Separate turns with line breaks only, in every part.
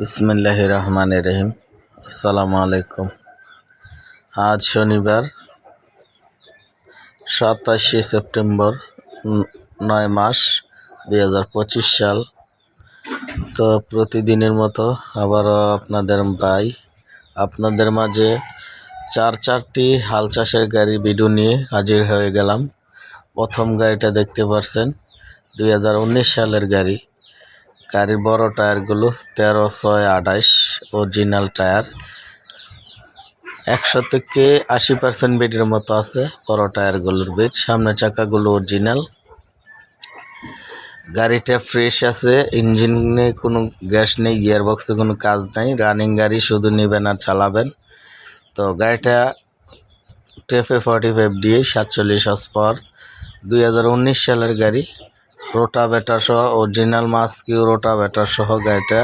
বিসমিল্লাহ রহমান রহিম আসসালামু আলাইকুম। আজ শনিবার, সাতাশে সেপ্টেম্বর নয় মাস দুই হাজার পঁচিশ সাল। তো প্রতিদিনের মতো আবারও আপনাদের ভাই, আপনাদের মাঝে চার চারটি হাল চাষের গাড়ি ভিডিও নিয়ে হাজির হয়ে গেলাম। প্রথম গাড়িটা দেখতে পারছেন, দুই হাজার উনিশ সালের গাড়ি। গাড়ির বড় টায়ারগুলো তেরো, ছয় আঠাইশ অরিজিনাল টায়ার। একশো থেকে আশি পার্সেন্ট বেডের মতো আছে বড় টায়ারগুলোর বেড। সামনের চাকাগুলো অরিজিনাল গাড়িটা ফ্রেশ আছে ইঞ্জিনে কোনো গ্যাস নেই গিয়ার বক্সে কোনো কাজ নাই রানিং গাড়ি শুধু নেবেন আর চালাবেন। তো গাড়িটা টেফে ফর্টি ফাইভ দিয়ে সাতচল্লিশ হস পাওয়ার দুই সালের গাড়ি। রোটা ব্যাটার সহ অরিজিনাল মাস্কিউ রোটা ব্যাটার সহ গাড়িটা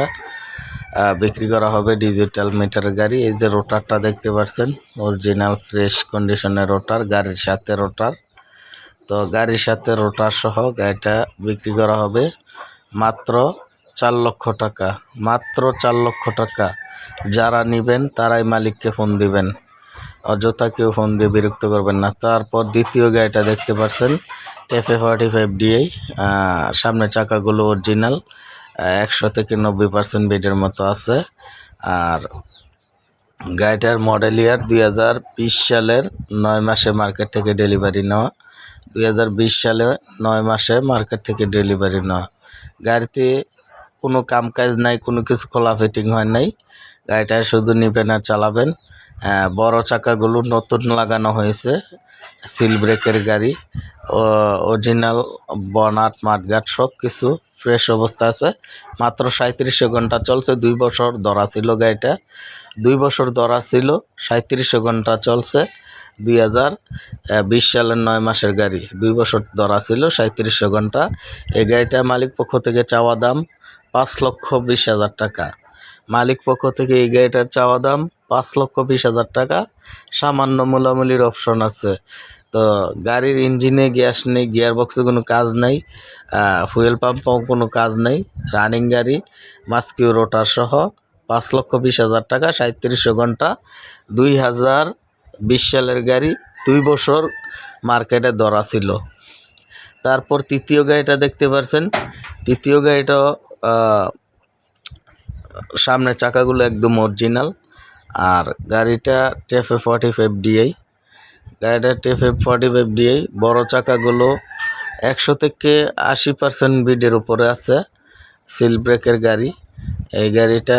বিক্রি করা হবে ডিজিটাল মিটার গাড়ি। এই যে রোটারটা দেখতে পাচ্ছেন, অরিজিনাল ফ্রেশ কন্ডিশনের রোটার, গাড়ির সাথে রোটার। তো গাড়ির সাথে রোটার সহ গাড়িটা বিক্রি করা হবে মাত্র চার লক্ষ টাকা, মাত্র চার লক্ষ টাকা। যারা নেবেন, তারাই মালিককে ফোন দিবেন। অযথা কেউ ফোন দিয়ে বিরক্ত করবেন না। তারপর দ্বিতীয় গাড়িটা দেখতে পাচ্ছেন টেফে ফর্টি ফাইভ ডিআই সামনের চাকাগুলো অরিজিনাল একশো থেকে নব্বই পার্সেন্ট বেডের মতো আছে। আর গাড়িটার মডেল ইয়ার দুই হাজার বিশ সালের নয় মাসে মার্কেট থেকে ডেলিভারি নেওয়া। দুই হাজার বিশ সালে নয় মাসে মার্কেট থেকে ডেলিভারি নেওয়া। গাড়িতে কোনো কাম কাজ নাই, কোনো কিছু খোলা ফিটিং হয় নাই। গাড়িটা শুধু নিবেন আর চালাবেন। বড় চাকাগুলো নতুন লাগানো হয়েছে সিল ব্রেকের গাড়ি অরিজিনাল বনাট মাঠঘাট সব কিছু ফ্রেশ অবস্থা আছে। মাত্র সাঁত্রিশশো ঘণ্টা চলছে, দুই বছর ধরা ছিল গাড়িটা। দুই বছর ধরা ছিল সাঁত্রিশশো ঘণ্টা চলছে, দুই হাজার বিশ সালের নয় মাসের গাড়ি। দুই বছর ধরা ছিল সাঁত্রিশশো ঘণ্টা। এই গাড়িটা মালিক পক্ষ থেকে চাওয়া দাম পাঁচ লক্ষ বিশ হাজার টাকা। মালিক পক্ষ থেকে এই গাড়িটার চাওয়া দাম পাঁচ লক্ষ বিশ হাজার টাকা। সামান্য মূলামূলির অপশন আছে। তো গাড়ির ইঞ্জিনে গ্যাস নেই গিয়ার বক্সে কোনো কাজ নাই ফুয়েল পাম্পও কোনো কাজ নেই রানিং গাড়ি মাস্কিউ রোটার সহ পাঁচ লক্ষ বিশ হাজার টাকা সাঁত্রিশশো ঘণ্টা, দুই হাজার বিশ সালের গাড়ি দুই বছর মার্কেটে ধরা ছিল। তারপর তৃতীয় গাড়িটা দেখতে পারছেন। তৃতীয় গাড়িটাও সামনের চাকাগুলো একদম অরিজিনাল আর গাড়িটা টেফে ফর্টি ফাইভ ডিআই গাড়িটা টেফে ফর্টি ফাইভ ডিআই বড় চাকাগুলো একশো থেকে আশি পার্সেন্ট বিডের উপরে আছে সিল ব্রেকের গাড়ি। এই গাড়িটা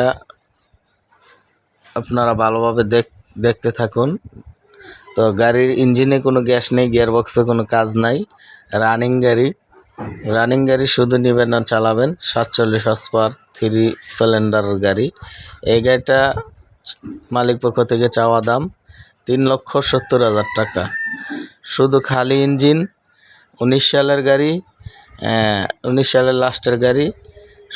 আপনারা ভালোভাবে দেখ, দেখতে থাকুন। তো গাড়ির ইঞ্জিনে কোনো গ্যাস নেই গিয়ার বক্সে কোনো কাজ নাই রানিং গাড়ি। রানিং গাড়ি শুধু নেবেন আর চালাবেন। সাতচল্লিশ হর্স পাওয়ার থ্রি সিলিন্ডার গাড়ি। এই গাড়িটা মালিক পক্ষ থেকে চাওয়া দাম তিন লক্ষ সত্তর হাজার টাকা। শুধু খালি ইঞ্জিন, উনিশ সালের গাড়ি উনিশ সালের লাস্টের গাড়ি।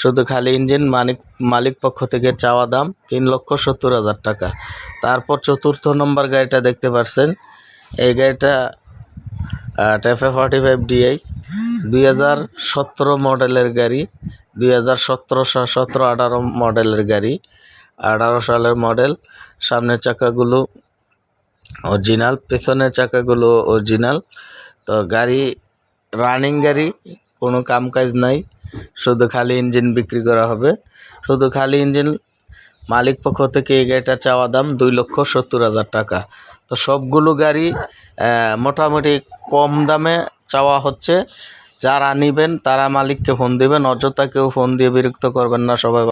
শুধু খালি ইঞ্জিন মালিক মালিক পক্ষ থেকে চাওয়া দাম তিন লক্ষ সত্তর হাজার টাকা। তারপর চতুর্থ নম্বর গাড়িটা দেখতে পাচ্ছেন এই গাড়িটা টেফে ফর্টি ফাইভ ডিআই দুই হাজার সতেরো মডেলের গাড়ি, দুই হাজার সতেরো সতেরো আঠারো মডেলের গাড়ি, আঠারো সালের মডেল, সামনের চাকাগুলো অরিজিনাল, পেছনের চাকাগুলো অরিজিনাল। তো গাড়ি রানিং গাড়ি, কোনো কাম কাজ নাই, শুধু খালি ইঞ্জিন বিক্রি করা হবে। শুধু খালি ইঞ্জিন, মালিক পক্ষ থেকে এই গাড়িটা চাওয়া দাম দুই লক্ষ সত্তর হাজার টাকা। তো সবগুলো গাড়ি মোটামুটি কম দামে চাওয়া হচ্ছে। যারা নিবেন, তারা মালিককে ফোন দিবেন। অযথা কেউ ফোন দিয়ে বিরক্ত করবেন না সবাই।